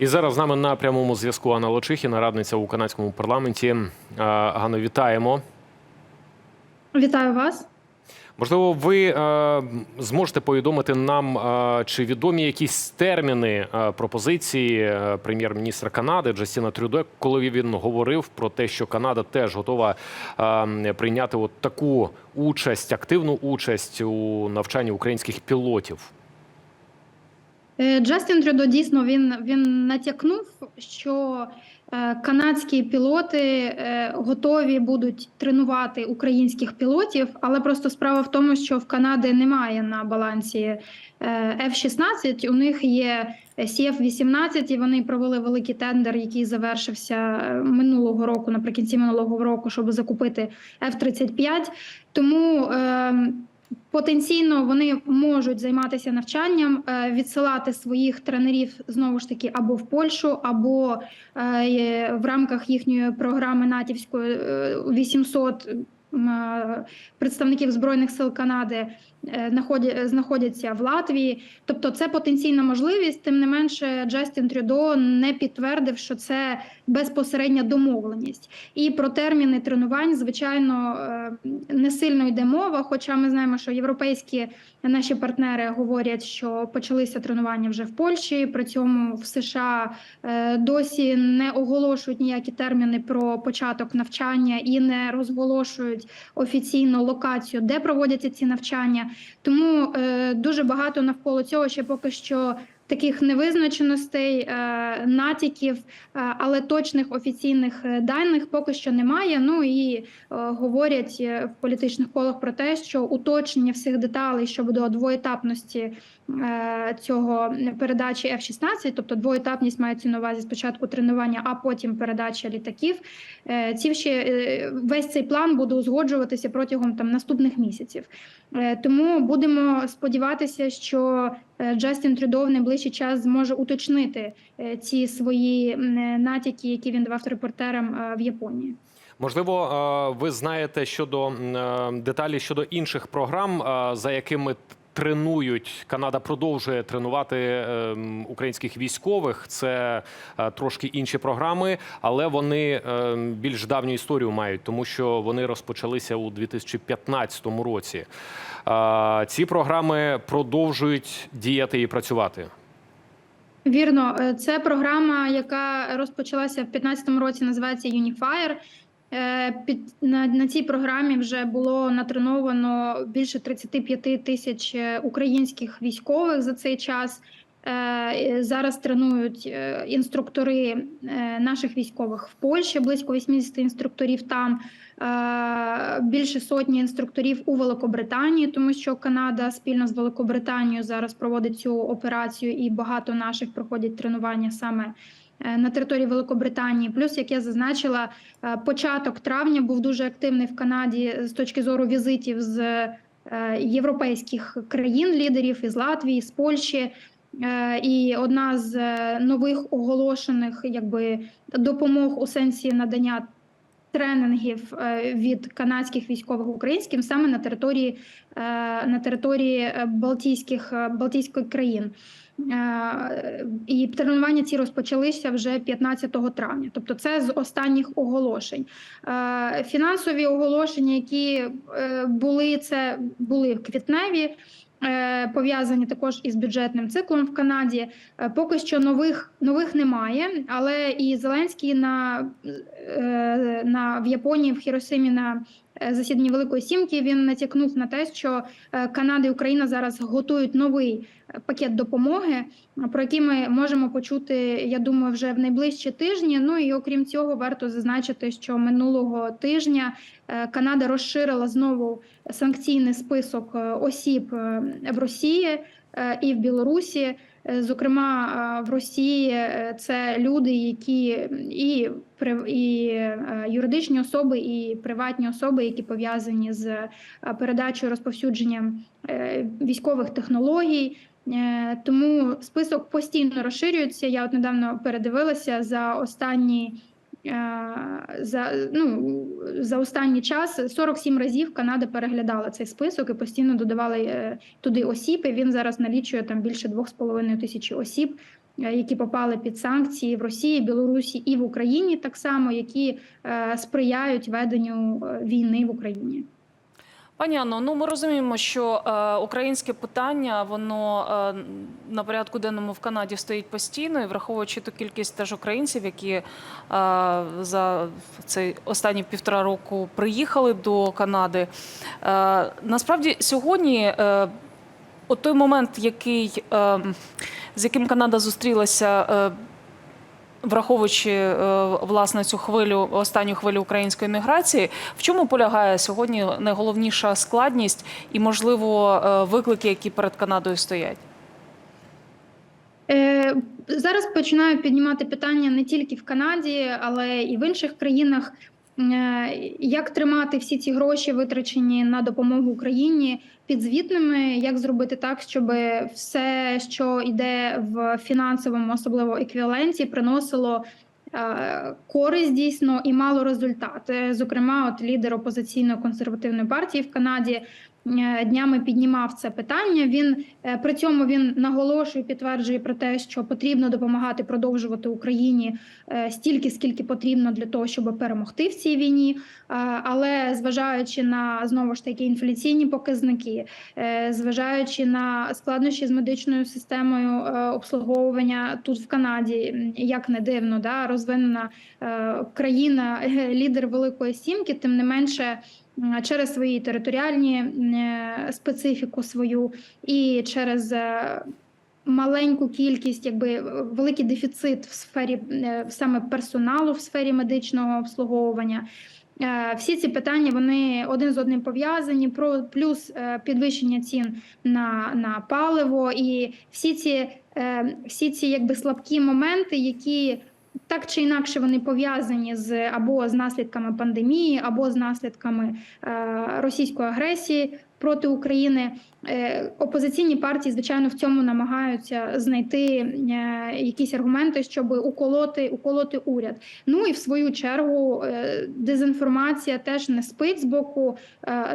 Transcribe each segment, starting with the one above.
І зараз з нами на прямому зв'язку Анна Лочихіна, радниця у канадському парламенті. Е, Ганно, вітаємо. Вітаю вас. Можливо, ви е, зможете повідомити нам, е, чи відомі якісь терміни пропозиції прем'єр-міністра Канади Джастіна Трюдо, коли він говорив про те, що Канада теж готова прийняти от таку участь, активну участь у навчанні українських пілотів. Е, Джастін Трюдо дійсно він, він натякнув, що е, канадські пілоти е, готові будуть тренувати українських пілотів, але просто справа в тому, що в Канади немає на балансі е, F-16, у них є CF-18, і вони провели великий тендер, який завершився минулого року, наприкінці минулого року, щоб закупити F-35. Тому е, Потенційно вони можуть займатися навчанням, е, відсилати своїх тренерів знову ж таки або в Польщу, або е, в рамках їхньої програми натівської е, 800 м, е, представників збройних сил Канади е, знаходяться в Латвії. Тобто, це потенційна можливість. Тим не менше, Джастін Трюдо не підтвердив, що це безпосередня домовленість. І про терміни тренувань, звичайно, е, не сильно йде мова. Хоча ми знаємо, що європейські наші партнери говорять, що почалися тренування вже в Польщі. При цьому в США е, досі не оголошують ніякі терміни про початок навчання і не розголошують офіційно локацію, де проводяться ці навчання. Тому е, дуже багато навколо цього ще поки що. Таких невизначеностей, е, натяків, е, але точних офіційних е, даних поки що немає. Ну і говорять в політичних колах про те, що уточнення всіх деталей щодо двоетапності е, цього передачі F-16, тобто двоетапність мається на увазі спочатку тренування, а потім передача літаків. Е, Ці ще е, весь цей план буде узгоджуватися протягом там наступних місяців. Е, Тому будемо сподіватися, що е, Джастін Трюдо в найближчий час зможе уточнити е, ці свої е, натяки, які він давав репортерам е, в Японії. Можливо, е, ви знаєте щодо е, деталі щодо інших програм, е, за якими тренують Канада продовжує тренувати е, українських військових. Це е, трошки інші програми, але вони е, більш давню історію мають, тому що вони розпочалися у 2015 році. Е, Ці програми продовжують діяти і працювати. Вірно, Е, це програма, яка розпочалася в 2015 році, називається Unifier. Е, Під на, на цій програмі вже було натреновано більше 35 тисяч е, українських військових за цей час. Е, Зараз тренують інструктори наших військових в Польщі, близько 80 інструкторів там, більше сотні інструкторів у Великобританії, тому що Канада спільно з Великобританією зараз проводить цю операцію, і багато наших проходять тренування саме на території Великобританії. Плюс, як я зазначила, е, початок травня був дуже активний в Канаді з точки зору візитів з е, європейських країн, лідерів із Латвії, з Польщі. Е, І одна з е, нових оголошених якби допомог у сенсі надання тренінгів е, від канадських військових українським саме на території е, на території е, Балтійських е, Балтійських країн. Е, І тренування ці розпочалися вже 15 травня. Тобто, це з останніх оголошень. Е, Фінансові оголошення, які е, були, це були квітневі. е, Пов'язані також із бюджетним циклом в Канаді. Поки що нових нових немає, але і Зеленський на, на в Японії в Хіросимі на засіданні Великої Сімки він натякнув на те, що Канада і Україна зараз готують новий пакет допомоги, про який ми можемо почути, я думаю, вже в найближчі тижні. Ну і окрім цього, варто зазначити, що минулого тижня е, Канада розширила знову санкційний список е, осіб е, в Росії і в Білорусі. Зокрема, в Росії це люди, які і і юридичні особи, і приватні особи, які пов'язані з передачею розповсюдженням військових технологій. Е, Тому список постійно розширюється. Я от недавно передивилася за останні е, за, ну, за останній час 47 разів Канада переглядала цей список і постійно додавала е, туди осіб. І він зараз налічує там більше 2,5 тисячі осіб, які попали під санкції в Росії, Білорусі і в Україні, так само які сприяють веденню війни в Україні. Пані Анно, ну ми розуміємо, що е, українське питання воно е, на порядку денному в Канаді стоїть постійно, і враховуючи ту кількість теж українців, які е, за цей останні півтора року приїхали до Канади. Е, насправді сьогодні. Е, От той момент, який, е, з яким Канада зустрілася, е, враховуючи е, власне цю хвилю, останню хвилю української міграції, в чому полягає сьогодні найголовніша складність і, можливо, е, виклики, які перед Канадою стоять? Е, Зараз починаю піднімати питання не тільки в Канаді, але і в інших країнах. Як тримати всі ці гроші, витрачені на допомогу Україні, підзвітними? Як зробити так, щоб все, що йде в фінансовому, особливо еквіваленті, приносило е, користь дійсно і мало результат? Зокрема, от лідер опозиційної консервативної партії в Канаді днями піднімав це питання. Він е, при цьому він наголошує, підтверджує про те, що потрібно допомагати продовжувати Україні е, стільки, скільки потрібно для того, щоб перемогти в цій війні. Е, Але зважаючи на знову ж таки інфляційні показники, е, зважаючи на складнощі з медичною системою е, обслуговування тут в Канаді, як не дивно, да, розвинена е, країна, е, лідер Великої Сімки, тим не менше. Через свої територіальні е, специфіку свою і через е, маленьку кількість, якби великий дефіцит в сфері е, саме персоналу в сфері медичного обслуговування. Е, Всі ці питання вони один з одним пов'язані. Про плюс е, підвищення цін на, на паливо, і всі ці, е, всі ці якби слабкі моменти, які так чи інакше вони пов'язані з або з наслідками пандемії, або з наслідками е, російської агресії проти України. Е, Опозиційні партії, звичайно, в цьому намагаються знайти е, якісь аргументи, щоб уколоти, уколоти уряд. Ну і в свою чергу дезінформація теж не спить з боку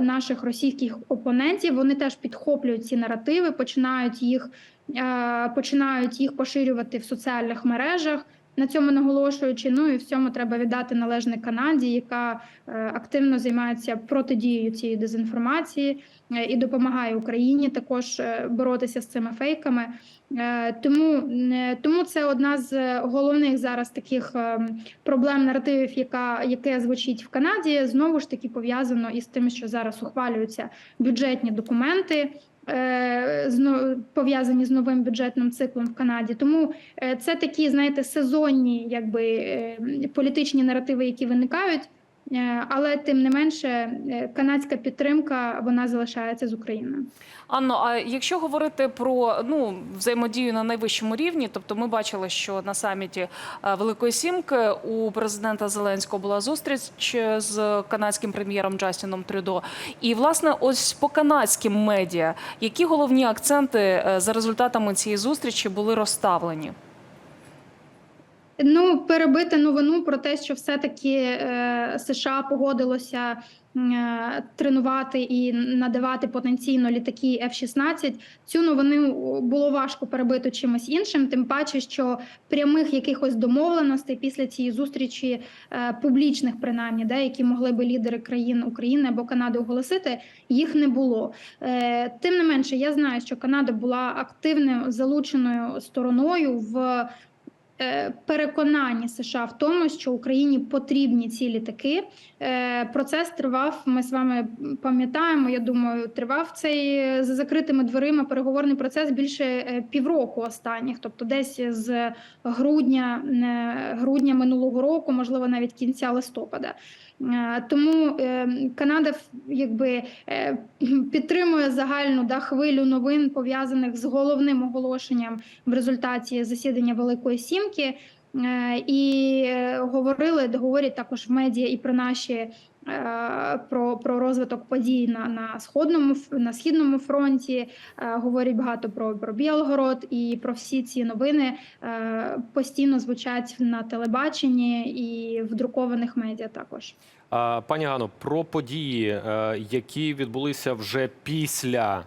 наших російських опонентів. Вони теж підхоплюють ці наративи, починають їх, починають їх поширювати в соціальних мережах. На цьому наголошуючи, ну і в цьому треба віддати належне Канаді, яка е, активно займається протидією цієї дезінформації е, і допомагає Україні також е, боротися з цими фейками. Тому, тому це одна з головних зараз таких проблем наративів, яка яке звучить в Канаді. Знову ж таки пов'язано із тим, що зараз ухвалюються бюджетні документи. Е, Пов'язані з новим бюджетним циклом в Канаді, тому е, це такі, знаєте, сезонні, якби е, політичні наративи, які виникають, але тим не менше, е, канадська підтримка вона залишається з Україною. Анно, а якщо говорити про ну взаємодію на найвищому рівні, тобто ми бачили, що на саміті е, Великої Сімки у президента Зеленського була зустріч з канадським прем'єром Джастіном Трюдо. І власне, ось по канадським медіа, які головні акценти е, за результатами цієї зустрічі були розставлені? Ну, перебити новину про те, що все-таки е, США погодилося е, тренувати і надавати потенційно літаки F-16, Цю новину було важко перебити чимось іншим. Тим паче, що прямих якихось домовленостей після цієї зустрічі е, публічних, принаймні, де які могли би лідери країн України або Канади оголосити, їх не було. Е, тим не менше, я знаю, що Канада була активною залученою стороною в е, переконанні США в тому, що Україні потрібні ці літаки. Е, Процес тривав. Ми з вами пам'ятаємо. Я думаю, тривав цей е, за закритими дверима переговорний процес більше е, півроку останніх, тобто десь з грудня, е, грудня минулого року, можливо, навіть кінця листопада. Е, Тому е, Канада якби е, підтримує загальну да, хвилю новин пов'язаних з головним оголошенням в результаті засідання Великої Сімки. І говорили, говорять також в медіа і про наші про, про розвиток подій на, на сходному на східному фронті. Е, Говорять багато про, про Білгород і про всі ці новини е, постійно звучать на телебаченні і в друкованих медіа також. Пані Гано, про події, е, які відбулися вже після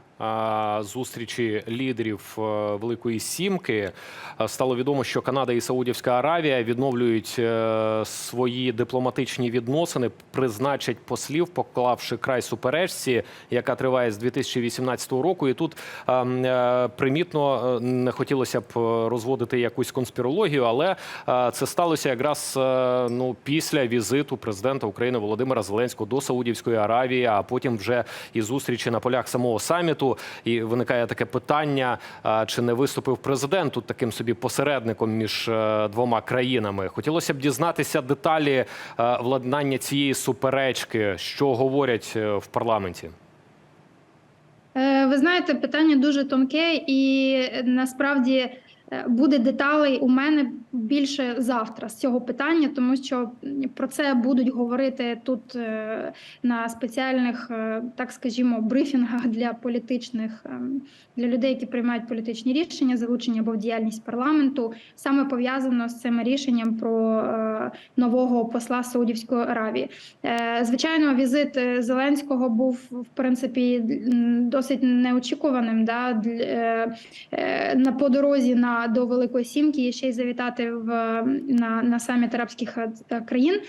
зустрічі лідерів е, Великої Сімки е, стало відомо, що Канада і Саудівська Аравія відновлюють е, свої дипломатичні відносини, призначать послів, поклавши край суперечці, яка триває з 2018 року. І тут е, м, е, примітно е, не хотілося б е, розводити якусь конспірологію, але е, це сталося якраз е, ну після візиту президента України Володимира Зеленського до Саудівської Аравії, а потім вже і зустрічі на полях самого саміту. І виникає таке питання: чи не виступив президент тут таким собі посередником між е, двома країнами? Хотілося б дізнатися деталі е, владнання цієї суперечки, що говорять е, в парламенті. Ви знаєте, питання дуже тонке, і насправді буде деталей у мене більше завтра з цього питання, тому що про це будуть говорити тут е, на спеціальних, е, так скажімо, брифінгах для політичних для людей, які приймають політичні рішення, залучення або в діяльність парламенту, саме пов'язано з цим рішенням про е, нового посла Саудівської Аравії. Е, Звичайно, візит е, Зеленського був в принципі досить неочікуваним. Да, е, е, на по дорозі на до Великої Сімки і ще й завітати в на, на саміт арабських е, країн.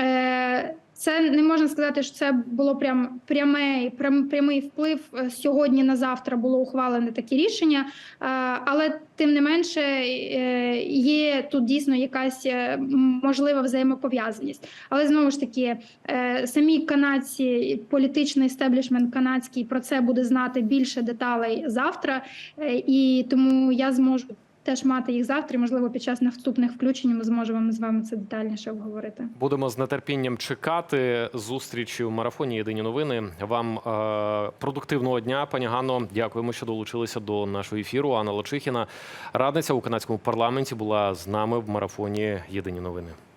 Е, Це не можна сказати, що це було прям пряме прям, прямий вплив. Е, Сьогодні на завтра було ухвалене таке рішення, Е, але тим не менше є тут дійсно якась можлива взаємопов'язаність. Але знову ж таки, самі канадці, політичний істеблішмент канадський про це буде знати більше деталей завтра, і тому я зможу теж мати їх завтра. Можливо, під час наступних включень ми зможемо з вами це детальніше обговорити. Будемо з нетерпінням чекати зустрічі у марафоні Єдині новини. Вам е, продуктивного дня, пані Ганно. Дякуємо, що долучилися до нашого ефіру. Анна Лочихіна, радниця у канадському парламенті, була з нами в марафоні Єдині новини.